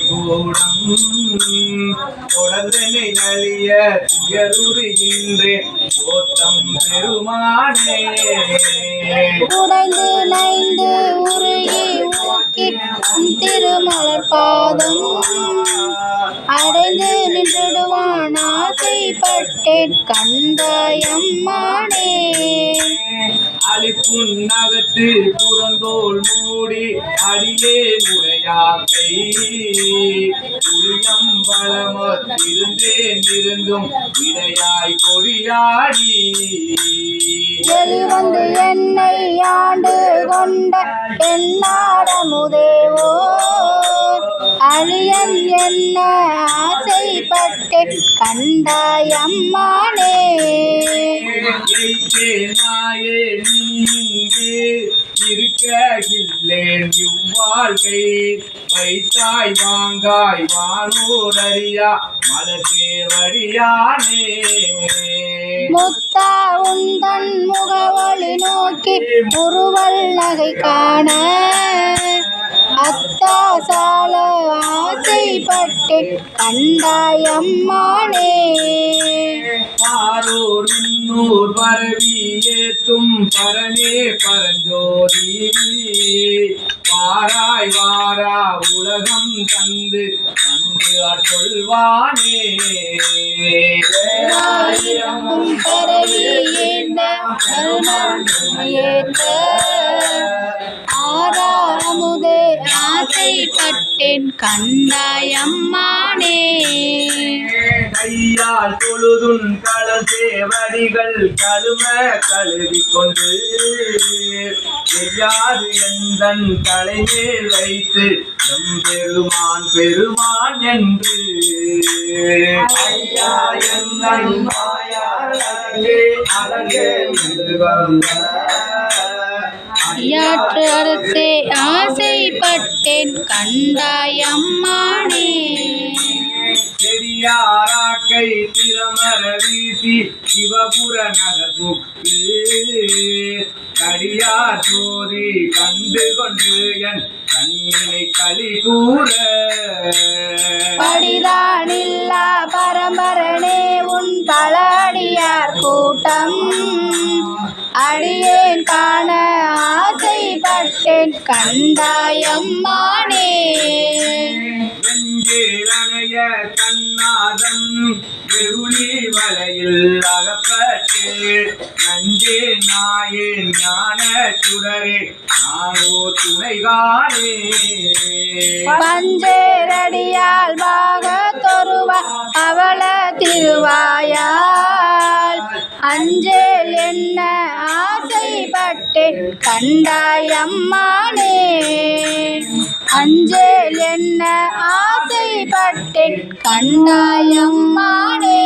கூடம் தொடர்ந்தனை நலிய துயருறுகின்றேன் தோற்றம் பெருமானே உடைந்து நைந்து உருகி ஊக்கி திருமலர் பாதம். அடைந்து நின்றுடுவான் ஆசைப்பட்டேன் கந்தாயம்மானே அலிப்புன்னகத்து புறந்தோல் மூடி அடியே உடையாக்கை புளியம் பழமத்திருந்தேன் இருந்தும் விடையாய் கொடியாடி. வெளிவந்து என்னை ஆண்டு கொண்ட என்னாரமுதேவோ அழியன் என்ன ஆசைப்பட்டேன் கண்டாயம்மானே நாயே உலகில்லேன் இவ்வாழ்க்கை வைத்தாய் வாங்காய் வானூர் அறியா மலசேவடியானே முத்தா உந்தன் முகவழி நோக்கி உருவல் நகை காண அத்தா சால ஆசைப்பட்டேன் கண்டாயம்மானே பாரோர் இன்னூர் பரவி ஏத்தும் பரனே பரஞ்சோதி. வாராய் வாரா உலகம் தந்து வந்து ஆயிரமும் பரவி ஏந்த ஆசைப்பட்டேன் கண்டாயம்மானே கையால் தொழுதுன் கள சேவடிகள் கழும கழுவி கொண்டு செய்யாது எந்தன் தலைமேல் வைத்து எம் பெருமான் பெருமான் என்று. ஐயா எந்தன் மாயா அழகே அழகே ஐயாற்று அரசே ஆசைப்பட்டேன் கண்டாயம்மானே. செடியாராக்கை திறமர வீசி சிவபுர நகர்புக்கு. கடியார் சோதி கண்டு கொண்டு என் கண்ணினை களி கூற. படிதானில்லா பரம்பரனே உன் பலடியார் கூட்டம். அடியேன் காண கண்டாயம்மானே நெஞ்சே அணைய கண்ணாதம் வெகுளி வலையில் அகப்பட்டு நஞ்சே நாயே ஞான சுடரே நானோ துணைகானே பஞ்சேரடியால் பாகத்தொருவ அவள திருவாயால். அஞ்சேல் என்ன ஆசைப்பட்டேன் கண்டாயம்மானே. அஞ்சேல் என்ன ஆசைப்பட்டேன் கண்டாயம்மானே.